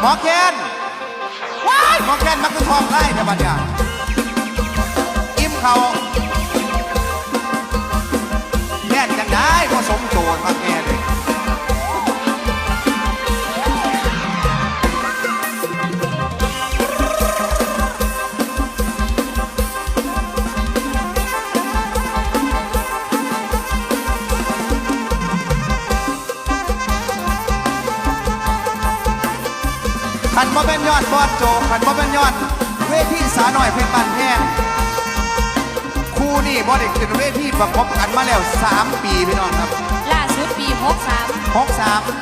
หมอแคนว้ายหมอแคนมักจะทองไล่แต่บัดเนี่ยอิ่มเขาแค่นจังได้ผสมโจรมาแค่เขันบ่เป็นยอดบอดโจขันบ่เป็นยอด เวทีสาหน่อยเพลงบันแพงคู่นี่บ่ได้ขึ้นเวทีประกบกันมาแล้ว 3 ปีพี่น้องครับล่าสุดปีหกสาม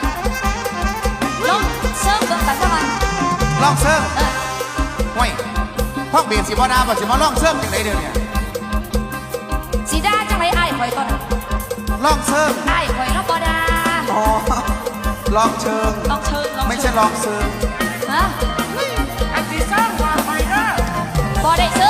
63ลงเซิร์ฟเบิ่งกันสักวันลองเซิร์ฟเออห่วยพ่อเบียดสิบ่ดาบ่สิมาลองเซิร์ฟจังไดเดี๋ยวนี้สีดาจังไรไอ้ายข่อยก่อนน่ะลองเซิร์ฟไอ้ายข่อยแล้วบ่ดาอ๋อลองเชิงลองเชิญลองไม่เชิใช่ญลองเซิร์ฟ ฮะอันที่สร้างว่าไปเด้อบ่ได้เซิร์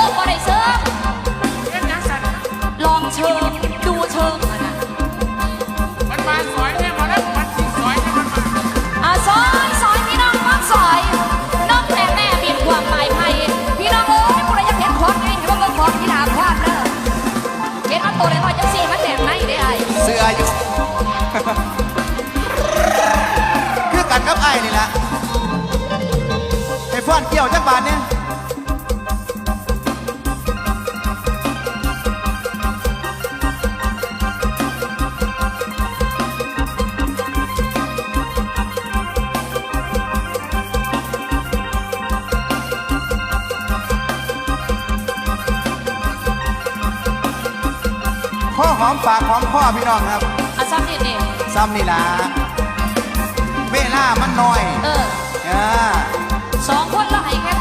หอมปากหอมคอพี่น้องครับอะซ้ำนี่นี่ซ้ำนี่ล่ะเวลามันน้อยเอออ่าสองคนละให้แค่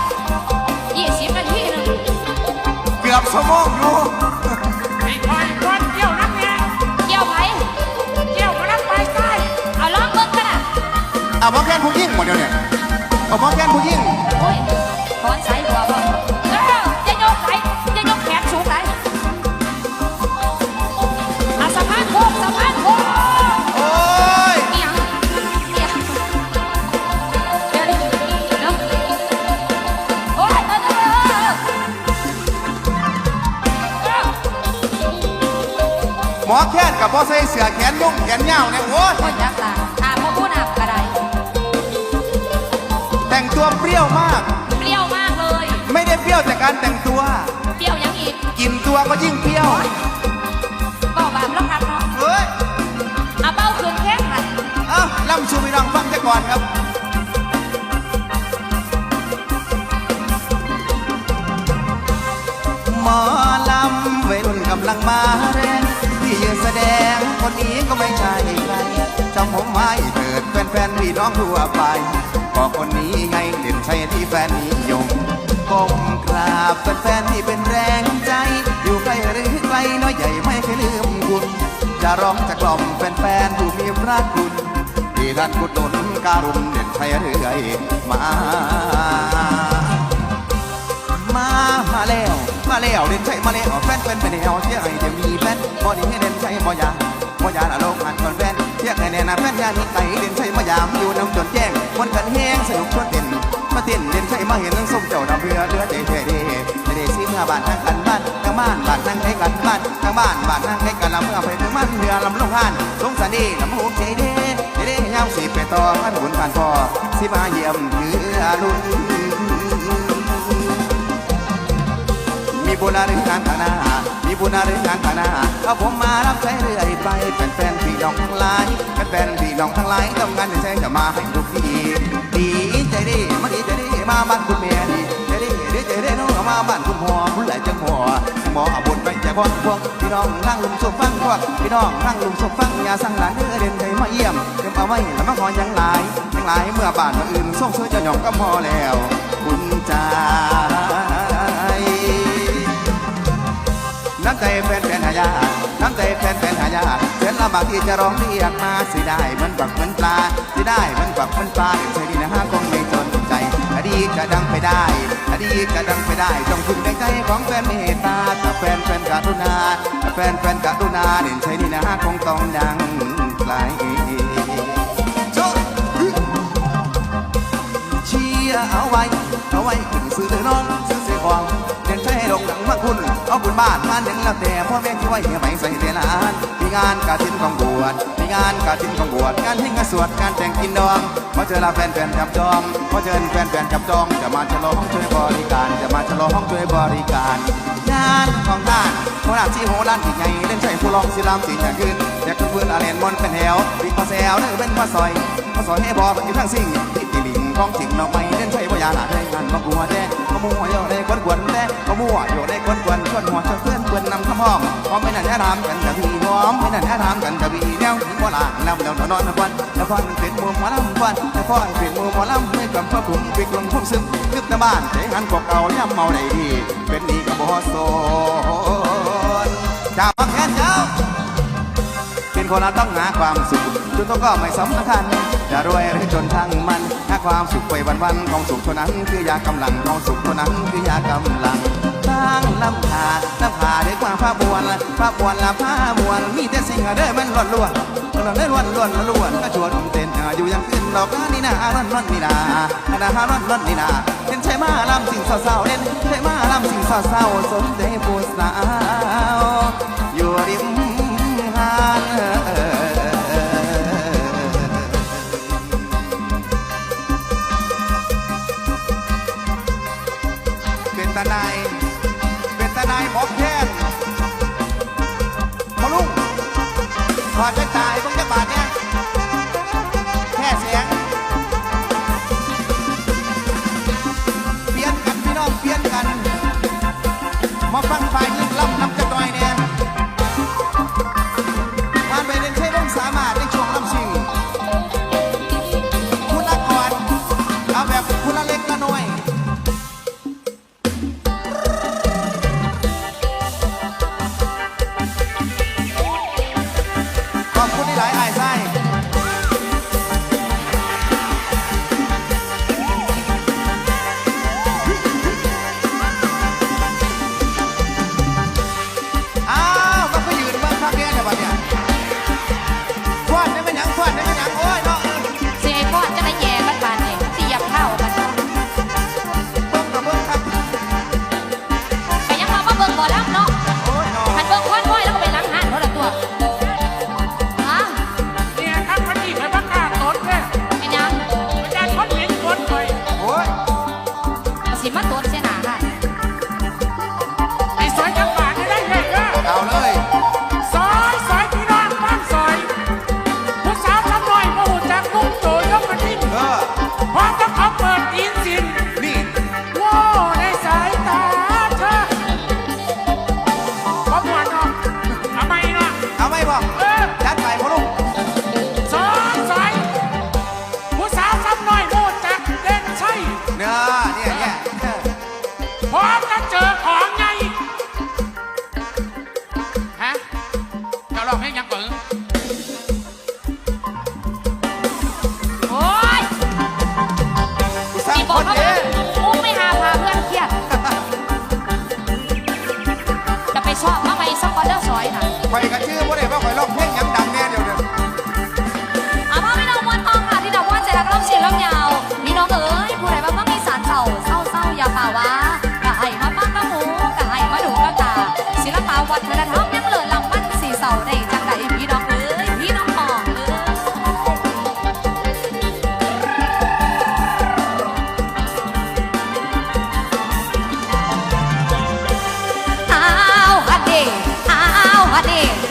ยี่สิบนาทีหนึงเกือบชั่วโมงอยู่ไอ้คอยก้อนเกี่ยวนักเนี่ยเกี่ยวไผเกี่ยวมานักไปใต้เอาล้องเบิ่งกันน่ะเอาหมอแคนผู้ยิ่งหมดเดียวเนี่ยเอาหมอแคนผู้ยิ่งโอ้ย หมอแคนกับพ่อใส่เสื้อแขนนุ่งแขนยาวเนี่ยโอ้ย โอ้ยยักษ์ล่ะอ่าพ่อพูดอะอะไร แต่งตัวเปรี้ยวมาก เปรี้ยวมากเลย ไม่ได้เปรี้ยวแต่การแต่งตัว เปรี้ยวยังอีกกินตัวก็ยิ่งเปรี้ยวเบาบางแล้วครับเนาะเฮ้ยอะเบ้าคืนแข้งค่ะเอ้าล่ำชูพี่น้องฟังจะก่อนครับ หมอลำวัยรุ่นกำลังมาแร นี้ก็ไม่ใช่ใครจำผมไว้เถิดแฟนๆพี่น้องทั่วไปก็คนนี้ไงเด่นชัยที่แฟนนิยมก้มกราบแฟนๆที่เป็นแรงใจ อยู่ใกล้หรือไกลน้อยใหญ่ไม่เคยลืมคุณจะร้องจะกล่อมแฟนๆผู้มีพระคุณที่ท่านกุดหนุนการุณเด่นชัยเรื่อยมา มา มาแล้ว มาแล้วเด่นชัยมาแล้วแฟนเป็นเป็นแนวเที่ยงให้จะมีแฟนบอดี้เด่นชัยบ่ยา บ่ยาละโลกหันคนแฟนเทียงให้แน่นะแฟนยานี่ไก่เด่นใชัยมายามอยู่น้ำจนแจ้งวันกันแห้งสนุกชวนเต้นมาเต้นเด่นใชัยมาเห็นทั้งส้มเจ้าดำเรือเรือเท่เท่เดเด้สิเมื่อบ้านทางกันบ้านทางบ้านบ้านทางใกล้กันบ้านทางบ้านบ้านทางใกล้กันลำเมื่อไปถึงมันเรือลำลงผ่านสงสารดีลำหูใจเด้เด้ยามสิไปต่อพันบุญผ่านพอสิมาเยี่ยมเรือลุ่น บุญอะไรงานทางหน้ามีบุญอะไรงานทางหน้าเอาผมมารับใช้เรื่อยไปแฟนๆพี่น้องทั้งหลายแฟนๆพี่น้องทั้งหลายต้องการใช้จะมาให้ทุกทีดีใจดีมาดีใจดีมาบ้านคุณแม่ดีใจดีดีใจดีน้องมาบ้านคุณพ่อคุณหลายจังหัวหมอบุญไปจากพ่อพวกพี่น้องทั้งลุงสุฟังพวกพี่น้องทั้งลุงสุฟังอย่าสั่งหลานเด้อเด่นใจมาเยี่ยมเดี๋ยวเอาไว้แล้วมาขอยังหลายยังหลายเมื่อบ้านเมื่ออื่นส่งช่วยเจ้าหยองก็พอแล้วคุณใจ น้ำใจแฟนแฟนหายาน้ำใจแฟนแฟนหายาเสียนลำบากที่จะร้องเรียกมาสิได้เหมันฝักเหมันปลาสิได้เหมันฝักเหมันปลาใช่ดีนะฮะคงไม่จนใจ อดีตก็ดังไปได้อดีตก็ดังไปได้ต้องคุณในใจของแฟนเมตตาถ้าแฟนแฟนกรุณาถ้าแฟนแฟนกรุณาเด่นใช่ดีนะฮะคงต้องดังไกลโชว์จะเอาไว้เอาไว้ขึ้นซื้อน้องซื้อเสียของเดินใช้ดอกหนังมาคุณ บุญบ้านงานเดินแล้วแต่พ่อแม่ที่ว้เหี่ยไปใส่เดลานมีงานกาทินของบวชมีงานกาทินของบวชงานทิ้งงานสวดงานแต่งกินดองพอเจอลาแฟนแฟนจับจองพอเจอแฟนแฟนจับจองจะมาฉลองช่วยบริการ จะมาฉลองช่วยบริการงานของท่านโคราชที่โหร้านที่ใหญ่เล่นใช้ผู้ลองศิลามสิอย่างขึ้นอยากขึ้นพื้นอาเรนมอนเป็นแถวบิ๊กพอแซวเนื้อเป็นพอซอยพอซอยให้บอกอยู่ทั้งสิ่งที่ตีลิงกองจิงเราไม่เล่นใช้พยาหนาได้งานมากัวแด้ มัวโยได้กวนกวนแด้ขมัวโยได้กวนกวนชวนหัวชวนเพื่อนเพื่อนนำขมอมพร้อมไม่นั่นแน่ทำกันกับพี่พร้อมไม่นั่นแน่ทำกันกับพี่แนวถึงว่าละนำเดาวนอนนวันนครเป็นมือหมอลำวันนครเป็นมือหมอลำไม่กำพระผมปิกลงพุ่มซึมนึกแต่บ้านใจหันกบเก่าย่ำเมาได้ดีเป็นนี่กับบ่โซนจากบางแค่เจ้าเป็นคนเราต้องหาความสุขจุดตัวก็ไม่สำคัญจะรวยหรือจนทั้งมัน ความสุขไปวันๆของสุขเท่านั้นคือยากำลังของสุขเท่านั้นคือยากำลังทางลำขาลำขาด้วยความผ้าบวนผ้าบวนละผ้าบวนมีแต่สิ่งเด้อมันล้วนล้วนล้วนล้วนล้วนล้วนก็ชวนเต้นอยู่ยังขึ้นดอกนี่นาร้อนร้อนนี่นาอันนาร้อนร้อนนี่นาเห็นใช่มาลำสิ่งเศร้าเล่นใช่มาลำสิ่งเศร้าสมใจผู้สาวอยู่ริม อดไปตายมึงจะบาดเนี่ย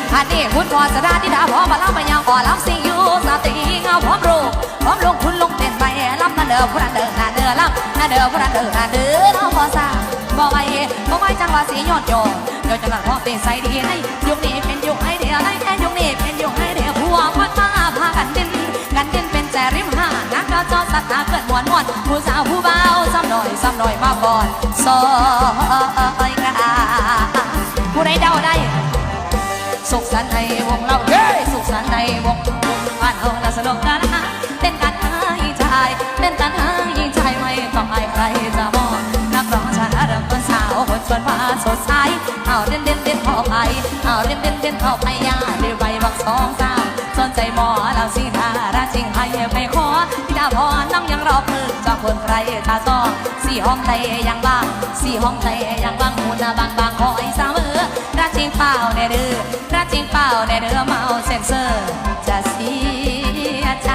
เดฮัดเดคุณพอสดาที่ดาพอมาล่าไปยังพอลำสิอยู่สติเงาพร้อมรูพร้อมลงทุนลงเต้นไปลำนั่นเด้อผู้นั้นเด้อนาเด้อลำนาเด้อผู้นั้นเด้อนาเด้อน้องพอสาบอกไว้บอกไว้จังว่าสียอดโยนโยนจังหวัดพอเต้นใส่ดีให้ยุคนี้เป็นยุคไอเดียวไรแค่ยุคนี้เป็นยุคไอเดียวผัวคนมาพากันดินกันดินเป็นแจริมหานักก็จอสัตว์ตาเกิดมวนมวนผู้สาวผู้เบาซ้ำหน่อยซ้ำหน่อยมาก่อนซอยกาผู้ใดเดาได้ สุขสันต์ในวงเราเฮ้ยสุขสันต์ในวงบ้านเฮาน่ะสนุกกันนะเต้นกันให้ใจเต้นกันให้ใจไม่ต้องอายใครจะมองนักร้องชาเริ่มต้นสาวคนชวนฟ้าสดใสเอาเด่นเด่นเด่นเข้าไปเอาเด่นเด่นเด่นเข้าไปอย่าเดี๋ยวใบบักสองสาวสนใจหมอเราสิทาราจริงให้ไปขอที่ดาพอน้องยังรอมือจองคนใครตาซองสี่ห้องไทยยังบ้างสี่ห้องไทยยังบ้างหูนาบางบางคอยสามมือรัก จริงเปล่าแน่เด้อรักจริงเปล่าแน่เด้อเมาเซนเซอร์จะเสียใจ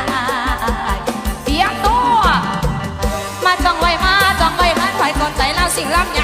เตรียมตัว มาจ้องไว้มาจ้องไว้มันไฟกดใจเล้วสิ่งลำใหญ่